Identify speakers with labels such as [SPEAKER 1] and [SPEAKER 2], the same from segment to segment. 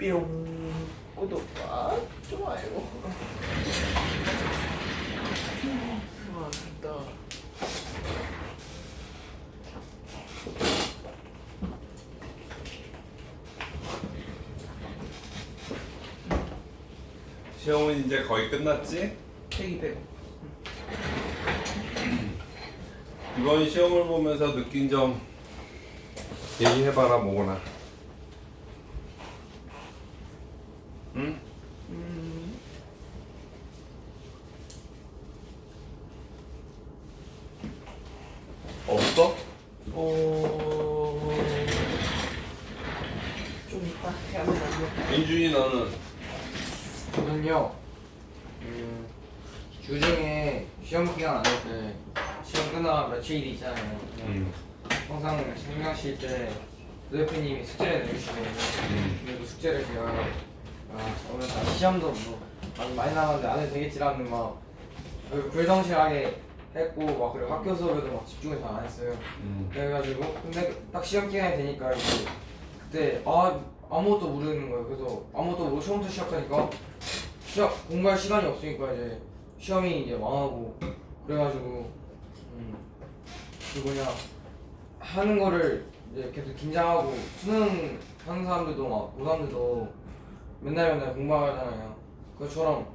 [SPEAKER 1] 뿅. 구독과 좋아요. 고맙다.
[SPEAKER 2] 시험은 이제 거의 끝났지?
[SPEAKER 1] 책이 빼고
[SPEAKER 2] 이번 시험을 보면서 느낀 점 얘기해봐라 뭐거나 응? 없어?
[SPEAKER 1] 어... 좀 이따 해야만 하죠
[SPEAKER 2] 민준이 너는?
[SPEAKER 3] 저는요 그 주중에 시험 기간 안할때 시험 끝나가 며칠 있잖아요
[SPEAKER 2] 응.
[SPEAKER 3] 항상 생각실 때 대표님이 숙제를 내주시거든요
[SPEAKER 2] 음.
[SPEAKER 3] 근데 그 숙제를 제가 아 오늘 다 시험도 뭐 많이, 많이 남았는데 안 해도 되겠지라는 막 그 불성실하게 했고 막 그리고 학교 수업에도 막 집중을 잘 안 했어요
[SPEAKER 2] 응.
[SPEAKER 3] 그래가지고 근데 딱 시험 기간이 되니까 이제 그때 아 아무것도 모르는 거예요. 그래서 아무것도 모르고 처음부터 시작하니까 시작 공부할 시간이 없으니까 이제 시험이 이제 망하고 그래가지고 음, 그 뭐냐 하는 거를 이제 계속 긴장하고 수능 하는 사람들도 막 고사람들도 맨날 맨날 공부하잖아요. 그처럼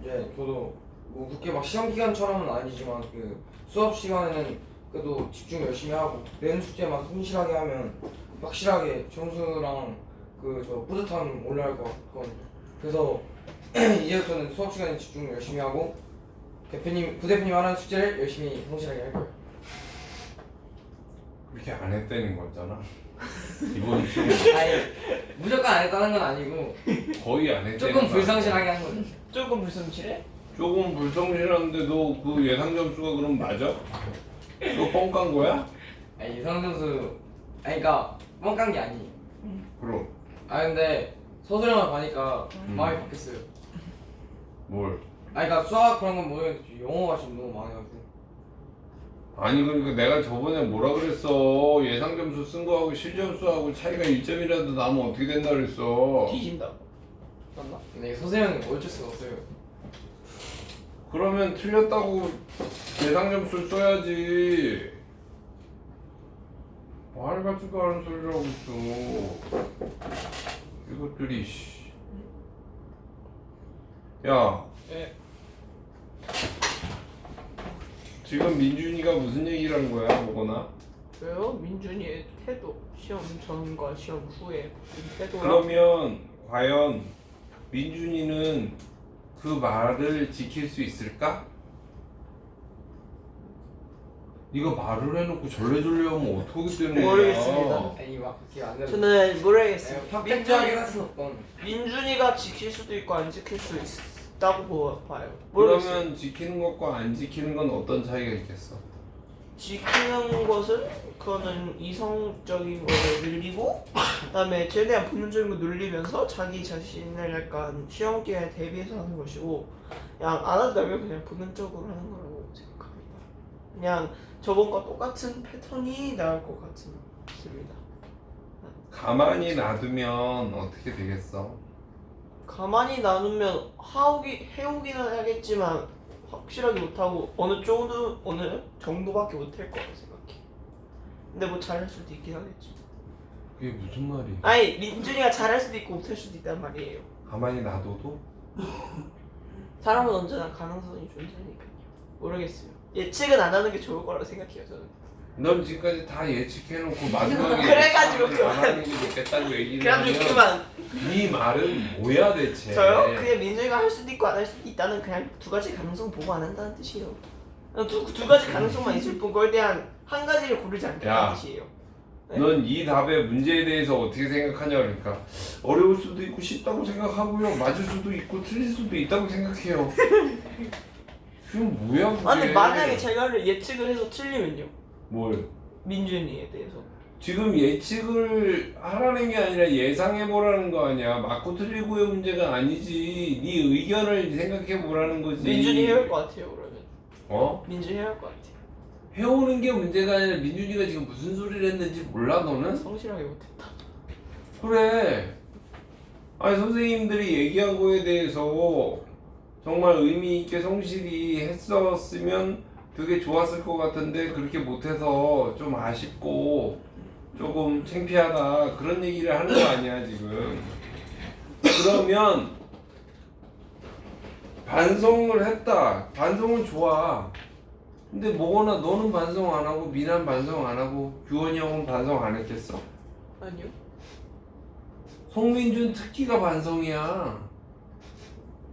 [SPEAKER 3] 이제 저도 뭐 그렇게 막 시험 기간처럼은 아니지만 그 수업 시간에는 그래도 집중 열심히 하고 내는 숙제만 성실하게 하면 확실하게 점수랑 그 저 뿌듯함 올라갈 것 같거든요. 그래서 이제부터는 수업 시간에 집중 열심히 하고 대표님 부대표님 하는 숙제를 열심히 성실하게 할 거예요.
[SPEAKER 2] 그렇게 안 했다는 거잖아 이번 시험
[SPEAKER 3] 아니 무조건 안 했다는 건 아니고
[SPEAKER 2] 거의 안 했다는
[SPEAKER 3] 조금
[SPEAKER 2] 거
[SPEAKER 3] 불성실하게 한 거죠.
[SPEAKER 1] 조금 불성실해?
[SPEAKER 2] 조금 불성실한데도 그 예상 점수가 그럼 맞아? 그거 뻥깐 거야?
[SPEAKER 3] 아니 이상 점수 아니 그러니까 뻥깐 게 아니에요.
[SPEAKER 2] 그럼
[SPEAKER 3] 아 근데 서술형을 봐니까
[SPEAKER 2] 음.
[SPEAKER 3] 마음이 바뀌었어요.
[SPEAKER 2] 뭘?
[SPEAKER 3] 아니 그러니까 수학 그런 건 모르겠는데 영어가 지금 너무 많아가지고.
[SPEAKER 2] 아니 그러니까 내가 저번에 뭐라 그랬어? 예상 점수 쓴 거하고 실점수하고 차이가 1점이라도 나면 어떻게 된다 그랬어?
[SPEAKER 1] 뒤진다고 맞나?
[SPEAKER 3] 근데 서술형이 어쩔 수가 없어요.
[SPEAKER 2] 그러면 틀렸다고 예상 점수를 써야지. 말 같지도 않은 소리를 하고 있어. 이것들이 씨. 야
[SPEAKER 1] 예
[SPEAKER 2] 지금 민준이가 무슨 얘기를 하는 거야 뭐거나
[SPEAKER 1] 왜요? 민준이의 태도 시험 전과 시험 후에 그 태도랑
[SPEAKER 2] 그러면 과연 민준이는 그 말을 지킬 수 있을까? 네가 말을 해놓고 절레절레 하면 어떻게 되는 거야?
[SPEAKER 1] 모르겠습니다.
[SPEAKER 3] 아니 막 그렇게 안 되는.
[SPEAKER 1] 저는 모르겠어요
[SPEAKER 3] 없건.
[SPEAKER 1] 민준이가 지킬 수도 있고 안 지킬 수 있 다고 보- 봐요 모르겠어요
[SPEAKER 2] 그러면 지키는 것과 안 지키는 건 어떤 차이가 있겠어?
[SPEAKER 1] 지키는 것은 그거는 이성적인 거를 늘리고 그다음에 최대한 본능적인 거 늘리면서 자기 자신을 약간 시험 기간에 대비해서 하는 것이고 그냥 안 한다면 그냥 본능적으로 하는 거라고 생각합니다. 그냥 저번과 똑같은 패턴이 나올 것 같습니다.
[SPEAKER 2] 가만히 놔두면 어떻게 되겠어?
[SPEAKER 1] 가만히 나누면 하오기 해오기는 하겠지만 확실하게 못하고 어느 정도 어느 정도밖에 못할 거라고 생각해. 근데 뭐 잘할 수도 있긴 하겠지.
[SPEAKER 2] 그게 무슨 말이야?
[SPEAKER 1] 아니 민준이가 잘할 수도 있고 못할 수도 있단 말이에요.
[SPEAKER 2] 가만히 놔둬도?
[SPEAKER 1] 사람은 언제나 가능성이 존재하니까요. 모르겠어요. 예측은 안 하는 게 좋을 거라고 생각해요 저는.
[SPEAKER 2] 넌 지금까지 다 예측해놓고 마지막에
[SPEAKER 1] 그래가지고
[SPEAKER 2] 안 하는 게 좋겠다고 얘기를
[SPEAKER 1] 그래가지고
[SPEAKER 2] 하면
[SPEAKER 1] 그만.
[SPEAKER 2] 네 말은 뭐야 대체?
[SPEAKER 1] 저요? 그냥 민준이가 할 수도 있고 안 할 수도 있다는 그냥 두 가지 가능성 보고 안 한다는 뜻이에요. 두, 두 가지 가능성만 있을 뿐 그걸 대한 한 가지를 고르지
[SPEAKER 2] 야.
[SPEAKER 1] 않겠다는 뜻이에요.
[SPEAKER 2] 넌 이 답의 문제에 대해서 어떻게 생각하냐 그러니까 어려울 수도 있고 쉽다고 생각하고요 맞을 수도 있고 틀릴 수도 있다고 생각해요 지금 뭐야 그게
[SPEAKER 1] 아니 만약에 제가 예측을 해서 틀리면요.
[SPEAKER 2] 뭘
[SPEAKER 1] 민준이에 대해서.
[SPEAKER 2] 지금 예측을 하라는 게 아니라 예상해 보라는 거 아니야 맞고 틀리고의 문제가 아니지 네 의견을 생각해 보라는 거지
[SPEAKER 1] 민준이 할것 같아요 그러면.
[SPEAKER 2] 어?
[SPEAKER 1] 민준이 할것 같아요.
[SPEAKER 2] 해오는 게 문제가 아니라 민준이가 지금 무슨 소리를 했는지 몰라 너는?
[SPEAKER 1] 성실하게 못했다.
[SPEAKER 2] 그래 아니 선생님들이 얘기한 거에 대해서 정말 의미 있게 성실히 했었으면 되게 좋았을 것 같은데 그렇게 못해서 좀 아쉽고 조금 창피하다 그런 얘기를 하는 거 아니야 지금 그러면 반성을 했다 반성은 좋아 근데 뭐거나 너는 반성 안 하고 미난 반성 안 하고 규원이 형은 반성 안 했겠어?
[SPEAKER 1] 아니요.
[SPEAKER 2] 송민준 특기가 반성이야.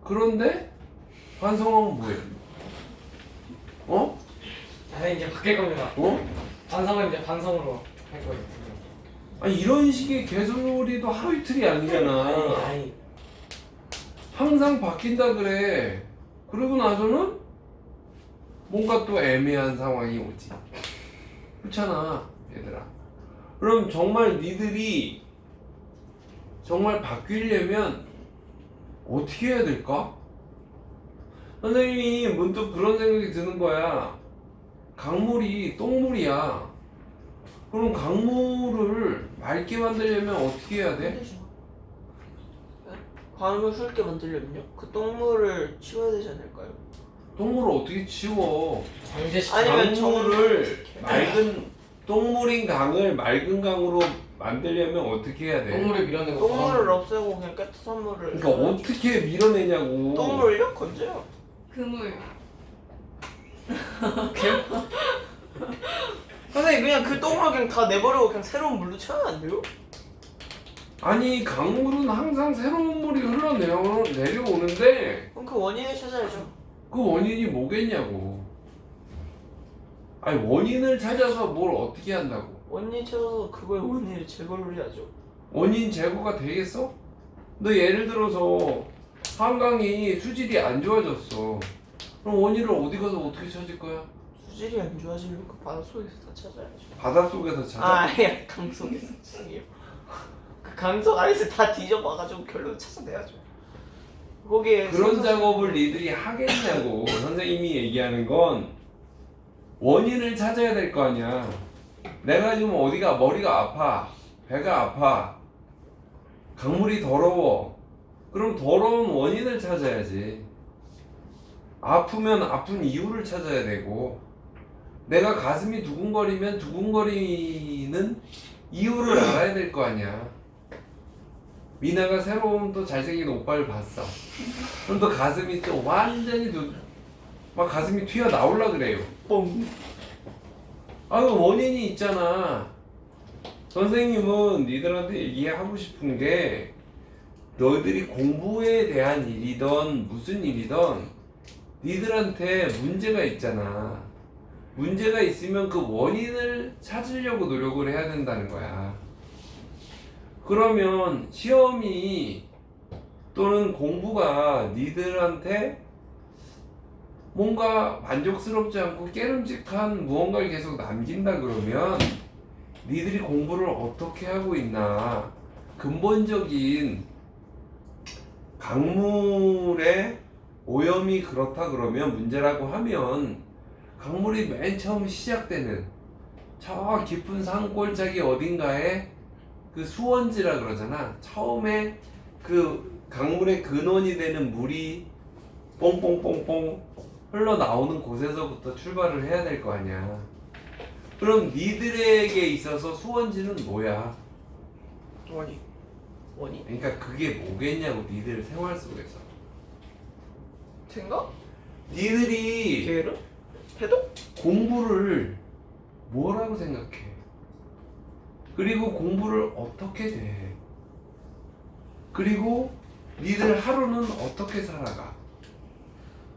[SPEAKER 2] 그런데 반성하면 뭐해? 어?
[SPEAKER 3] 아 이제 바뀔 겁니다.
[SPEAKER 2] 어?
[SPEAKER 3] 반성은 이제 반성으로 할 거예요.
[SPEAKER 2] 아니 이런 식의 개소리도 하루 이틀이
[SPEAKER 3] 아니
[SPEAKER 2] 아니잖아.
[SPEAKER 3] 아니
[SPEAKER 2] 항상 바뀐다 그래. 그러고 나서는 뭔가 또 애매한 상황이 오지. 그렇잖아, 얘들아. 그럼 정말 니들이 정말 바뀌려면 어떻게 해야 될까? 선생님이 문득 그런 생각이 드는 거야. 강물이 똥물이야. 그럼 강물을 맑게 만들려면 어떻게 해야 돼?
[SPEAKER 1] 광을 훑게 만들려면요? 그 똥물을 치워야 되지 않을까요?
[SPEAKER 2] 똥물을 어떻게 치워?
[SPEAKER 1] 아니면
[SPEAKER 2] 강물을 맑은 똥물인 강을 맑은 강으로 만들려면 어떻게 해야 돼?
[SPEAKER 3] 똥물을 밀어내고
[SPEAKER 1] 똥물을 없애고 그냥 깨끗한 물을
[SPEAKER 2] 그러니까 어떻게 밀어내냐고.
[SPEAKER 1] 똥물요? 건져요.
[SPEAKER 4] 그물
[SPEAKER 1] 선생님 그냥 그 똥물 그냥 다 내버리고 그냥 새로운 물로 채우면 안 돼요?
[SPEAKER 2] 아니 강물은 항상 새로운 물이 흘러내려 내려오는데
[SPEAKER 1] 그럼 그 원인을 찾아야죠.
[SPEAKER 2] 그 원인이 뭐겠냐고. 아니 원인을 찾아서 뭘 어떻게 한다고?
[SPEAKER 1] 원인 찾아서 그거의 원인을 제거를 해야죠.
[SPEAKER 2] 원인 제거가 되겠어? 너 예를 들어서 한강이 수질이 안 좋아졌어. 그럼 원인을 어디 가서 어떻게 찾을 거야?
[SPEAKER 1] 수질이 안 좋아지면 그 바닷속에서 다 찾아야죠.
[SPEAKER 2] 바닷속에서 찾아.
[SPEAKER 1] 아, 아니야 강속에서 죄송해요. 그 강속 안에서 다 뒤져봐가지고 결론 찾아내야죠. 거기에
[SPEAKER 2] 그런
[SPEAKER 1] 생선-
[SPEAKER 2] 작업을 니들이 하겠냐고 선생님이 얘기하는 건 원인을 찾아야 될 거 아니야 내가 지금 어디가 머리가 아파 배가 아파 강물이 더러워 그럼 더러운 원인을 찾아야지 아프면 아픈 이유를 찾아야 되고 내가 가슴이 두근거리면 두근거리는 이유를 알아야 될 거 아니야 미나가 새로운 또 잘생긴 오빠를 봤어 그럼 또 가슴이 또 완전히 또막 가슴이 튀어 나올라 그래요
[SPEAKER 1] 뻥.
[SPEAKER 2] 아, 그 원인이 있잖아. 선생님은 니들한테 얘기하고 싶은 게 너희들이 공부에 대한 일이든 무슨 일이든 니들한테 문제가 있잖아. 문제가 있으면 그 원인을 찾으려고 노력을 해야 된다는 거야. 그러면 시험이 또는 공부가 니들한테 뭔가 만족스럽지 않고 깨름직한 무언가를 계속 남긴다 그러면 니들이 공부를 어떻게 하고 있나 근본적인 강물의 오염이 그렇다 그러면 문제라고 하면 강물이 맨 처음 시작되는 저 깊은 산골짜기 어딘가에 그 수원지라 그러잖아 처음에 그 강물의 근원이 되는 물이 뽕뽕뽕뽕 흘러나오는 곳에서부터 출발을 해야 될 거 아니야. 그럼 니들에게 있어서 수원지는 뭐야?
[SPEAKER 1] 원인. 원인?
[SPEAKER 2] 그러니까 그게 뭐겠냐고 니들 생활 속에서.
[SPEAKER 1] 생각?
[SPEAKER 2] 니들이
[SPEAKER 1] 게으름? 해독?
[SPEAKER 2] 공부를 뭐라고 생각해? 그리고 공부를 어떻게 돼? 그리고 니들 하루는 어떻게 살아가?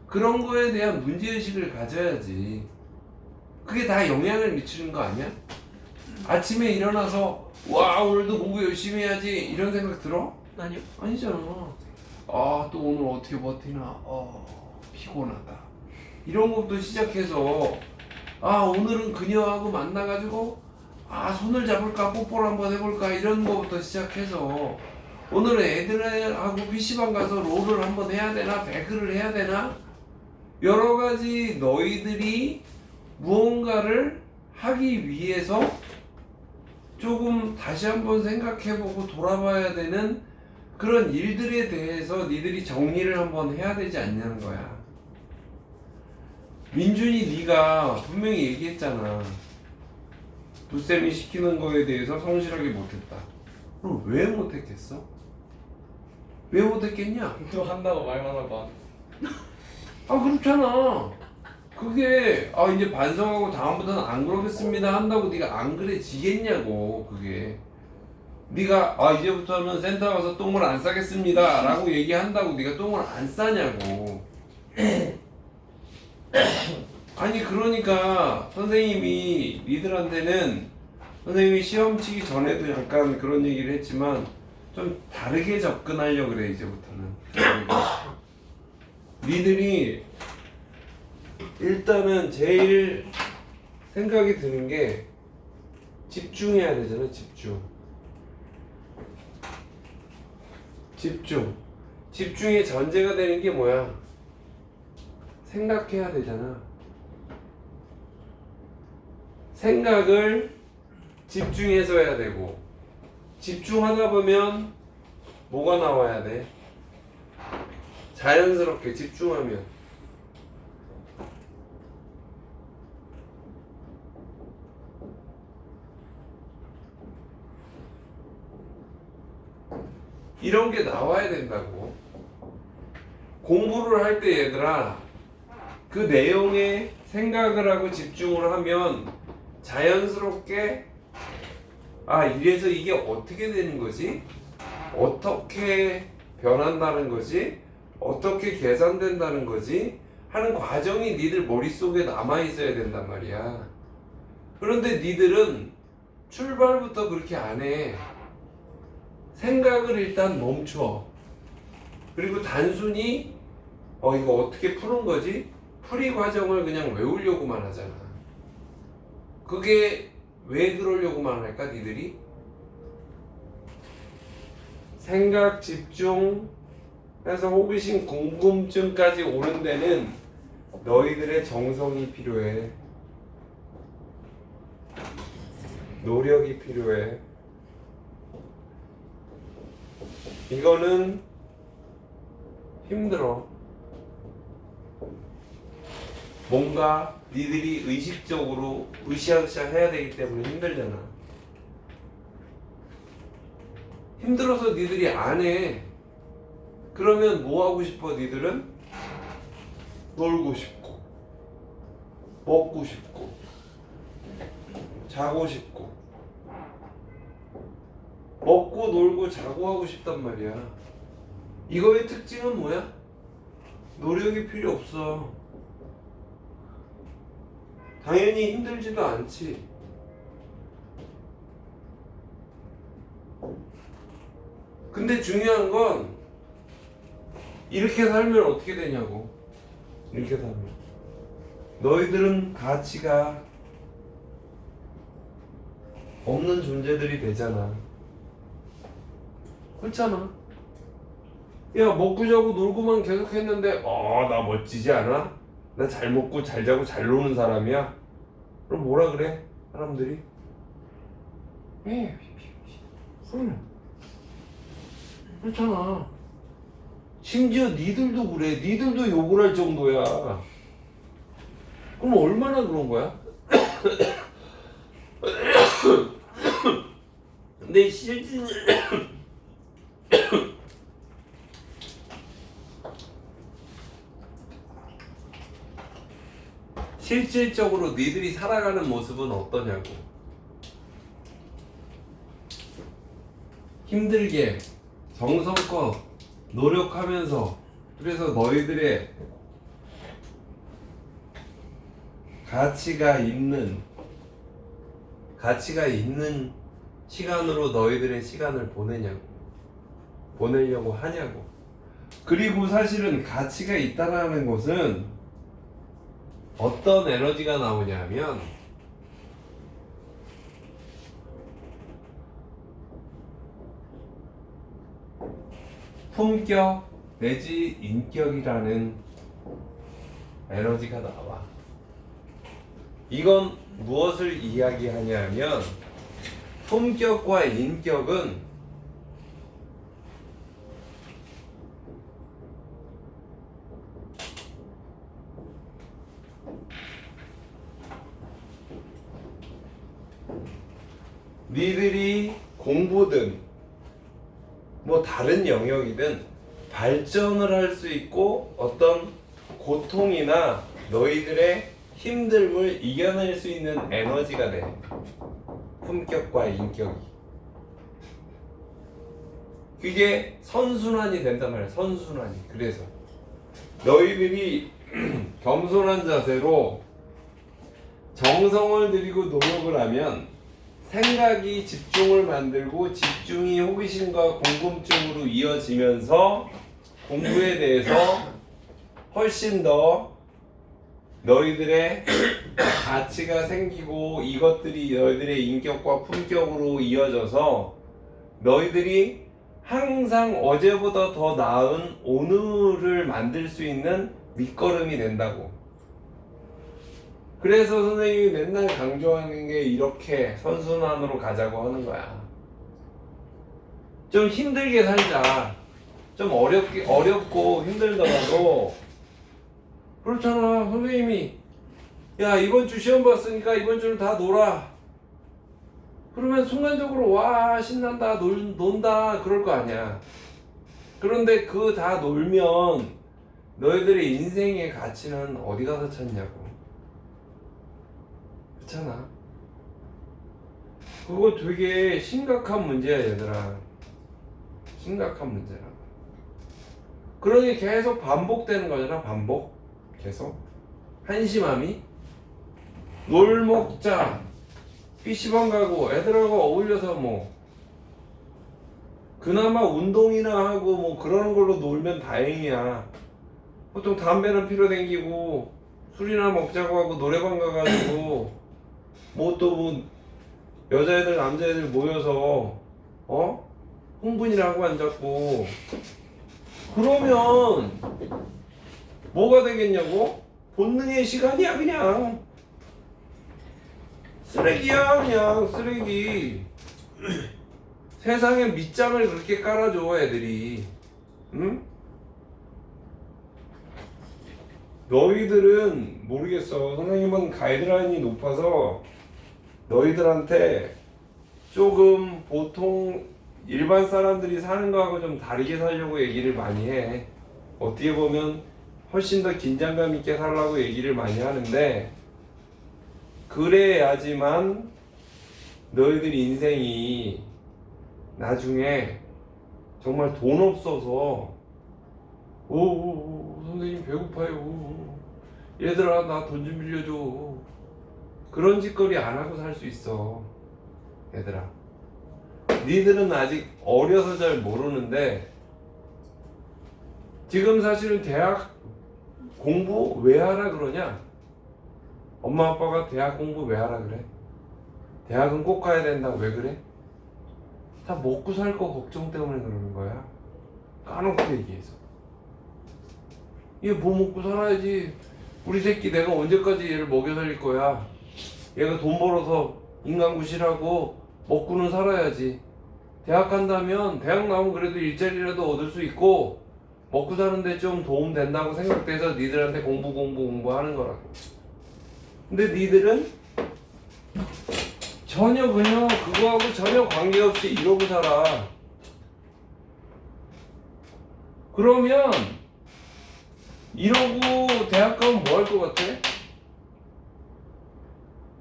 [SPEAKER 2] 그런 거에 대한 문제의식을 가져야지. 그게 다 영향을 미치는 거 아니야? 아침에 일어나서 와 오늘도 공부 열심히 해야지 이런 생각 들어?
[SPEAKER 1] 아니요.
[SPEAKER 2] 아니잖아. 아 또 오늘 어떻게 버티나? 어 피곤하다. 이런 것부터 시작해서 아 오늘은 그녀하고 만나가지고 아 손을 잡을까 뽀뽀를 한번 해볼까 이런 거부터 시작해서 오늘은 애들하고 PC방 가서 롤을 한번 해야 되나 배그를 해야 되나 여러 가지 너희들이 무언가를 하기 위해서 조금 다시 한번 생각해보고 돌아봐야 되는 그런 일들에 대해서 니들이 정리를 한번 해야 되지 않냐는 거야. 민준이 네가 분명히 얘기했잖아. 두쌤이 시키는 거에 대해서 성실하게 못했다. 그럼 왜 못했겠어? 왜 못했겠냐?
[SPEAKER 3] 또 한다고 말만 하고
[SPEAKER 2] 아 그렇잖아. 그게 아 이제 반성하고 다음부터는 안 그러겠습니다 한다고 네가 안 그래지겠냐고 그게. 네가 아 이제부터는 센터 가서 똥을 안 싸겠습니다라고 얘기한다고 네가 똥을 안 싸냐고. 아니 그러니까 선생님이 니들한테는 선생님이 시험 치기 전에도 약간 그런 얘기를 했지만 좀 다르게 접근하려고 그래 이제부터는. 니들이 일단은 제일 생각이 드는 게 집중해야 되잖아 집중. 집중. 집중의 전제가 되는 게 뭐야 생각해야 되잖아. 생각을 집중해서 해야 되고 집중하다 보면 뭐가 나와야 돼? 자연스럽게 집중하면. 이런 게 나와야 된다고. 공부를 할 때 얘들아 그 내용에 생각을 하고 집중을 하면 자연스럽게 아 이래서 이게 어떻게 되는 거지 어떻게 변한다는 거지 어떻게 계산된다는 거지 하는 과정이 니들 머릿속에 남아 있어야 된단 말이야. 그런데 니들은 출발부터 그렇게 안 해. 생각을 일단 멈춰. 그리고 단순히 어 이거 어떻게 푸는 거지? 풀이 과정을 그냥 외우려고만 하잖아. 그게 왜 그러려고만 할까 니들이? 생각 집중 해서 호기심 궁금증까지 오는 데는 너희들의 정성이 필요해. 노력이 필요해. 이거는 힘들어. 뭔가 니들이 의식적으로 으쌰으쌰 해야 되기 때문에 힘들잖아. 힘들어서 니들이 안 해. 그러면 뭐 하고 싶어 니들은? 놀고 싶고 먹고 싶고 자고 싶고 먹고 놀고 자고 하고 싶단 말이야. 이거의 특징은 뭐야? 노력이 필요 없어. 당연히 힘들지도 않지. 근데 중요한 건 이렇게 살면 어떻게 되냐고. 이렇게 살면. 너희들은 가치가 없는 존재들이 되잖아. 그렇잖아. 야, 먹고 자고 놀고만 계속 했는데, 어, 나 멋지지 않아? 나 잘 먹고 잘 자고 잘 노는 사람이야? 그럼 뭐라 그래? 사람들이? 에 헐. 그렇잖아. 심지어 니들도 그래. 니들도 욕을 할 정도야. 그럼 얼마나 그런 거야? 근데 실질 실질적으로 니들이 살아가는 모습은 어떠냐고. 힘들게 정성껏 노력하면서 그래서 너희들의 가치가 있는 가치가 있는 시간으로 너희들의 시간을 보내냐고 보내려고 하냐고 그리고 사실은 가치가 있다라는 것은 어떤 에너지가 나오냐면 품격 내지 인격이라는 에너지가 나와. 이건 무엇을 이야기하냐면 품격과 인격은 니들이 공부든 뭐 다른 영역이든 발전을 할 수 있고 어떤 고통이나 너희들의 힘듦을 이겨낼 수 있는 에너지가 돼. 품격과 인격이. 그게 선순환이 된단 말이야. 선순환이. 그래서 너희들이 겸손한 자세로 정성을 들이고 노력을 하면 생각이 집중을 만들고 집중이 호기심과 궁금증으로 이어지면서 공부에 대해서 훨씬 더 너희들의 가치가 생기고 이것들이 너희들의 인격과 품격으로 이어져서 너희들이 항상 어제보다 더 나은 오늘을 만들 수 있는 밑거름이 된다고. 그래서 선생님이 맨날 강조하는 게 이렇게 선순환으로 가자고 하는 거야. 좀 힘들게 살자. 좀 어렵게 어렵고 힘들더라도 그렇잖아 선생님이 야 이번 주 시험 봤으니까 이번 주는 다 놀아. 그러면 순간적으로 와 신난다 놀, 논다 그럴 거 아니야. 그런데 그 다 놀면 너희들의 인생의 가치는 어디 가서 찾냐고. 그렇잖아. 그거 되게 심각한 문제야 얘들아. 심각한 문제라. 그러니 계속 반복되는 거잖아 반복. 계속 한심함이 놀 먹자 PC방 가고 애들하고 어울려서 뭐 그나마 운동이나 하고 뭐 그러는 걸로 놀면 다행이야 보통 담배는 피러 댕기고 술이나 먹자고 하고 노래방 가가지고 뭐 또 뭐 여자애들 남자애들 모여서 어? 흥분이나 하고 앉았고. 그러면 뭐가 되겠냐고? 본능의 시간이야 그냥. 쓰레기야 그냥 쓰레기. 세상에 밑장을 그렇게 깔아줘 애들이. 응? 너희들은 모르겠어. 선생님은 가이드라인이 높아서 너희들한테 조금 보통 일반 사람들이 사는 거하고 좀 다르게 살려고 얘기를 많이 해. 어떻게 보면 훨씬 더 긴장감 있게 살라고 얘기를 많이 하는데 그래야지만 너희들 인생이 나중에 정말 돈 없어서 오, 오, 오 선생님 배고파요. 얘들아 나 돈 좀 빌려줘 그런 짓거리 안 하고 살 수 있어 얘들아 니들은 아직 어려서 잘 모르는데 지금 사실은 대학 공부 왜 하라 그러냐 엄마 아빠가 대학 공부 왜 하라 그래? 대학은 꼭 가야 된다고 왜 그래? 다 먹고 살 거 걱정 때문에 그러는 거야. 까놓고 얘기해서. 얘 뭐 먹고 살아야지. 우리 새끼 내가 언제까지 얘를 먹여 살릴 거야. 얘가 돈 벌어서 인간구실하고 먹고는 살아야지. 대학 간다면 대학 나오면 그래도 일자리라도 얻을 수 있고 먹고 사는데 좀 도움 된다고 생각돼서 니들한테 공부 공부 공부하는 거라고. 근데 니들은 전혀 그냥 그거하고 전혀 관계없이 이러고 살아. 그러면 이러고 대학 가면 뭐 할 것 같아?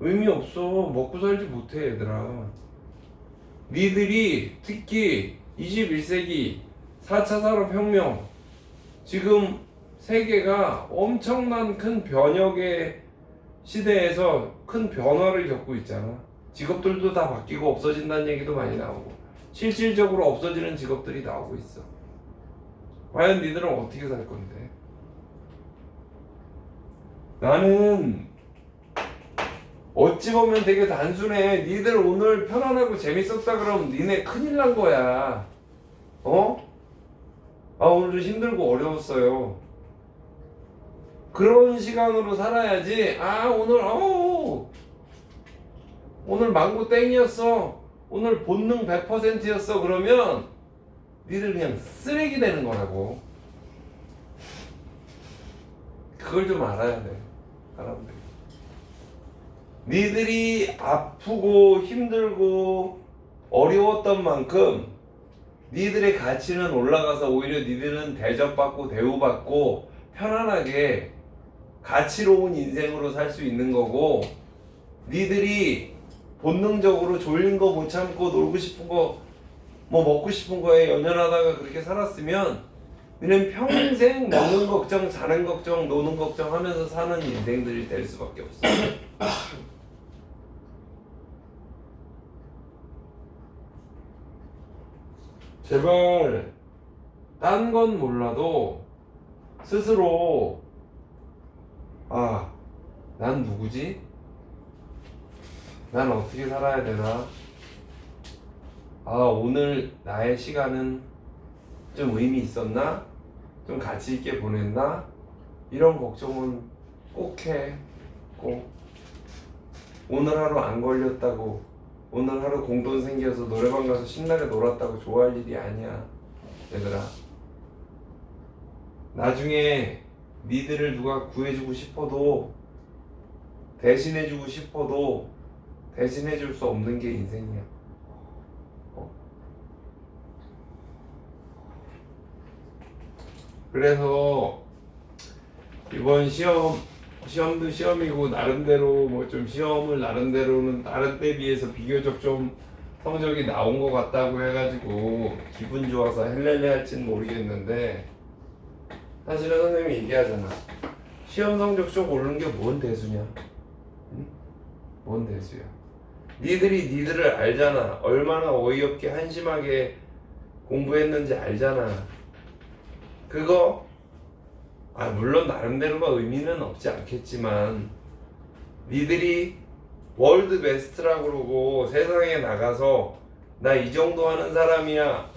[SPEAKER 2] 의미 없어. 먹고 살지 못해 얘들아. 니들이 특히 21세기 4차 산업혁명 지금 세계가 엄청난 큰 변혁의 시대에서 큰 변화를 겪고 있잖아. 직업들도 다 바뀌고 없어진다는 얘기도 많이 나오고 실질적으로 없어지는 직업들이 나오고 있어. 과연 니들은 어떻게 살 건데? 나는 어찌 보면 되게 단순해. 니들 오늘 편안하고 재밌었다 그러면 니네 큰일 난 거야. 어? 아 오늘 좀 힘들고 어려웠어요. 그런 시간으로 살아야지. 아 오늘 어우 오늘 망고 땡이었어. 오늘 본능 100%였어. 그러면 니들 그냥 쓰레기 되는 거라고. 그걸 좀 알아야 돼. 사람들이. 니들이 아프고 힘들고 어려웠던 만큼 니들의 가치는 올라가서 오히려 니들은 대접받고 대우받고 편안하게 가치로운 인생으로 살 수 있는 거고 니들이 본능적으로 졸린 거 못 참고 놀고 싶은 거 뭐 먹고 싶은 거에 연연하다가 그렇게 살았으면 니는 평생 먹는 걱정, 자는 걱정, 노는 걱정 하면서 사는 인생들이 될 수밖에 없어. 제발 딴 건 몰라도 스스로 아, 난 누구지? 난 어떻게 살아야 되나? 아, 오늘 나의 시간은 좀 의미 있었나? 좀 가치 있게 보냈나? 이런 걱정은 꼭 해. 꼭. 오늘 하루 안 걸렸다고 오늘 하루 공돈 생겨서 노래방 가서 신나게 놀았다고 좋아할 일이 아니야. 얘들아. 나중에 니들을 누가 구해주고 싶어도 대신해주고 싶어도 대신해줄 수 없는 게 인생이야. 그래서 이번 시험 시험도 시험이고 나름대로 뭐 좀 시험을 나름대로는 다른 때 비해서 비교적 좀 성적이 나온 것 같다고 해가지고 기분 좋아서 헬렐레 할지는 모르겠는데 사실은 선생님이 얘기하잖아. 시험 성적 좀 오르는 게뭔 대수냐? 응? 뭔 대수야? 니들이 니들을 알잖아. 얼마나 어이없게 한심하게 공부했는지 알잖아 그거 아 물론 나름대로가 의미는 없지 않겠지만 니들이 월드 베스트라고 그러고 세상에 나가서 나 이 정도 하는 사람이야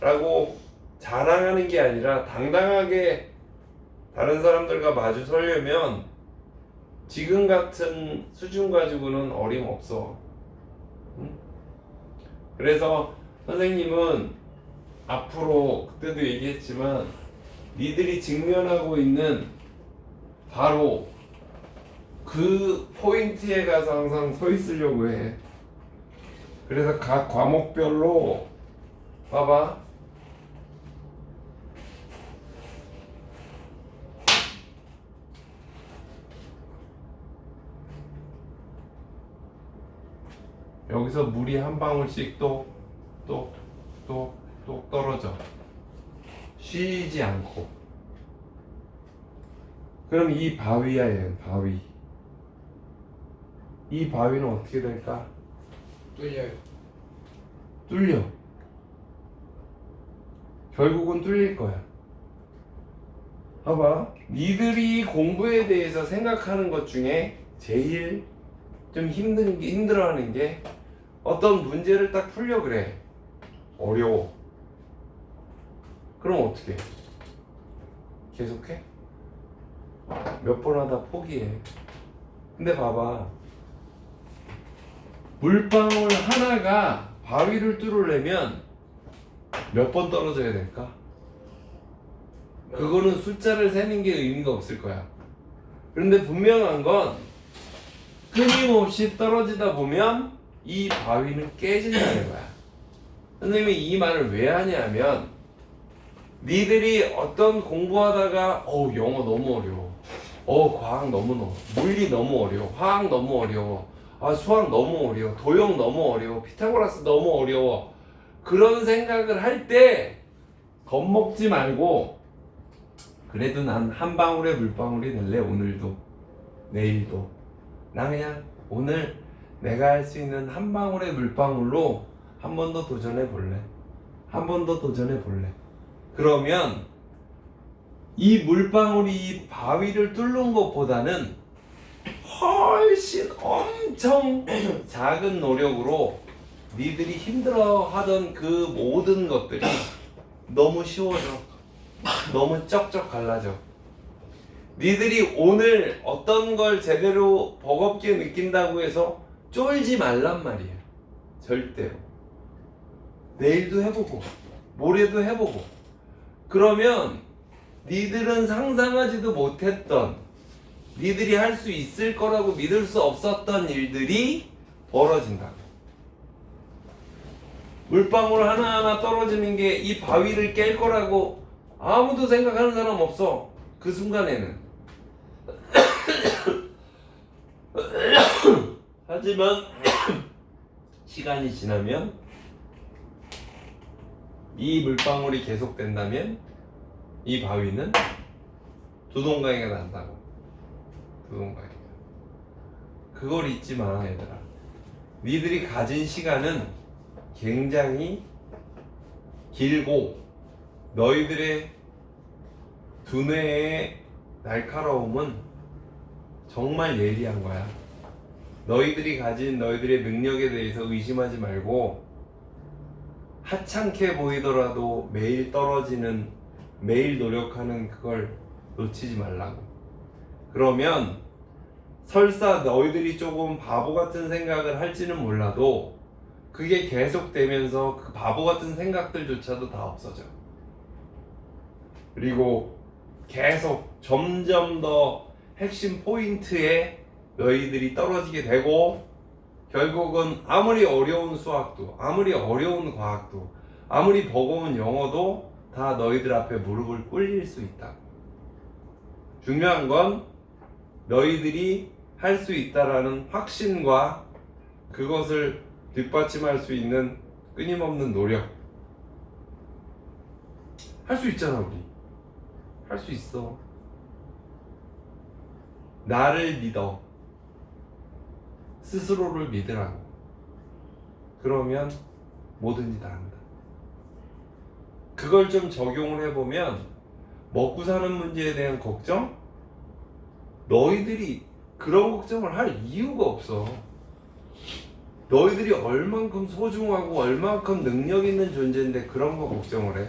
[SPEAKER 2] 라고 자랑하는 게 아니라 당당하게 다른 사람들과 마주 서려면 지금 같은 수준 가지고는 어림없어 응? 그래서 선생님은 앞으로 그때도 얘기했지만 니들이 직면하고 있는 바로 그 포인트에 가서 항상 서 있으려고 해. 그래서 각 과목별로 봐봐. 여기서 물이 한 방울씩 똑똑똑똑 떨어져. 쉬지 않고. 그럼 이 바위야 얘 바위. 이 바위는 어떻게 될까?
[SPEAKER 3] 뚫려요.
[SPEAKER 2] 뚫려. 결국은 뚫릴 거야. 봐봐. 니들이 공부에 대해서 생각하는 것 중에 제일 좀 힘든 게 힘들어하는 게 어떤 문제를 딱 풀려 그래. 어려워. 그럼 어떻게? 해? 계속해? 몇 번 하다 포기해. 근데 봐봐. 물방울 하나가 바위를 뚫으려면 몇 번 떨어져야 될까? 그거는 숫자를 세는 게 의미가 없을 거야. 그런데 분명한 건 끊임없이 떨어지다 보면 이 바위는 깨진다는 거야. 선생님이 이 말을 왜 하냐면 니들이 어떤 공부하다가 어 영어 너무 어려워. 어 과학 너무 어려워. 물리 너무 어려워. 화학 너무 어려워. 아 수학 너무 어려워. 도형 너무 어려워. 피타고라스 너무 어려워. 그런 생각을 할 때 겁먹지 말고 그래도 난 한 방울의 물방울이 될래 오늘도 내일도 나 그냥 오늘 내가 할 수 있는 한 방울의 물방울로 한 번 더 도전해 볼래 한 번 더 도전해 볼래 그러면 이 물방울이 이 바위를 뚫는 것보다는 훨씬 엄청 작은 노력으로 니들이 힘들어하던 그 모든 것들이 너무 쉬워져. 너무 쩍쩍 갈라져. 니들이 오늘 어떤 걸 제대로 버겁게 느낀다고 해서 쫄지 말란 말이야 절대로. 내일도 해보고 모레도 해보고 그러면 니들은 상상하지도 못했던 니들이 할 수 있을 거라고 믿을 수 없었던 일들이 벌어진다. 물방울 하나하나 떨어지는 게 이 바위를 깰 거라고 아무도 생각하는 사람 없어. 그 순간에는. 하지만 시간이 지나면 이 물방울이 계속된다면 이 바위는 두동강이가 난다고. 두동강이가. 그걸 잊지 마, 얘들아. 니들이 가진 시간은 굉장히 길고 너희들의 두뇌의 날카로움은 정말 예리한 거야. 너희들이 가진 너희들의 능력에 대해서 의심하지 말고 하찮게 보이더라도 매일 떨어지는 매일 노력하는 그걸 놓치지 말라고. 그러면 설사 너희들이 조금 바보 같은 생각을 할지는 몰라도 그게 계속되면서 그 바보 같은 생각들조차도 다 없어져. 그리고 계속 점점 더 핵심 포인트에 너희들이 떨어지게 되고 결국은 아무리 어려운 수학도 아무리 어려운 과학도 아무리 버거운 영어도 다 너희들 앞에 무릎을 꿇릴 수 있다. 중요한 건 너희들이 할 수 있다라는 확신과 그것을 뒷받침할 수 있는 끊임없는 노력. 할 수 있잖아, 우리. 할 수 있어. 나를 믿어. 스스로를 믿으라고. 그러면 뭐든지 다 한다. 그걸 좀 적용을 해보면 먹고 사는 문제에 대한 걱정? 너희들이 그런 걱정을 할 이유가 없어. 너희들이 얼만큼 소중하고 얼만큼 능력 있는 존재인데 그런 거 걱정을 해.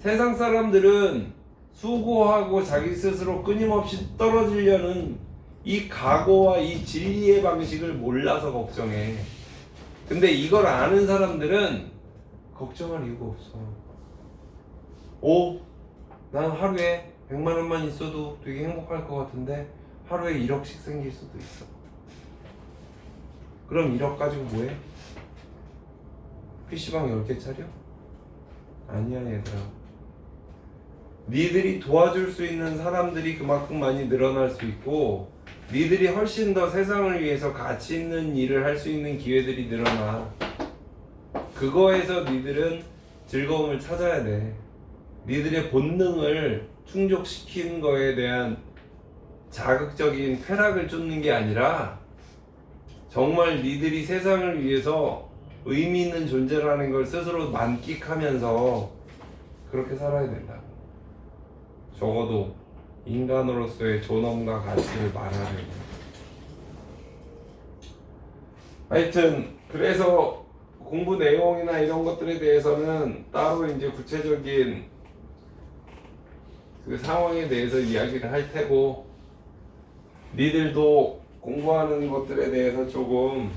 [SPEAKER 2] 세상 사람들은 수고하고 자기 스스로 끊임없이 떨어지려는 이 각오와 이 진리의 방식을 몰라서 걱정해. 근데 이걸 아는 사람들은 걱정할 이유가 없어. 오, 난 하루에 100만 원만 있어도 되게 행복할 것 같은데 하루에 1억씩 생길 수도 있어. 그럼 1억 가지고 뭐해? PC방 10개 차려? 아니야 얘들아. 니들이 도와줄 수 있는 사람들이 그만큼 많이 늘어날 수 있고 니들이 훨씬 더 세상을 위해서 가치 있는 일을 할 수 있는 기회들이 늘어나. 그거에서 니들은 즐거움을 찾아야 돼. 니들의 본능을 충족시키는 거에 대한 자극적인 쾌락을 쫓는 게 아니라 정말 니들이 세상을 위해서 의미 있는 존재라는 걸 스스로 만끽하면서 그렇게 살아야 된다. 적어도 인간으로서의 존엄과 가치를 말하는. 하여튼 그래서 공부 내용이나 이런 것들에 대해서는 따로 이제 구체적인 그 상황에 대해서 이야기를 할 테고 니들도 공부하는 것들에 대해서 조금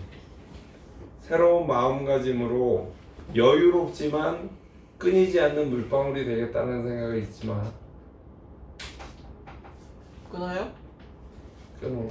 [SPEAKER 2] 새로운 마음가짐으로 여유롭지만 끊이지 않는 물방울이 되겠다는 생각을 잊지 마.
[SPEAKER 1] 끊어요?
[SPEAKER 2] 끊어.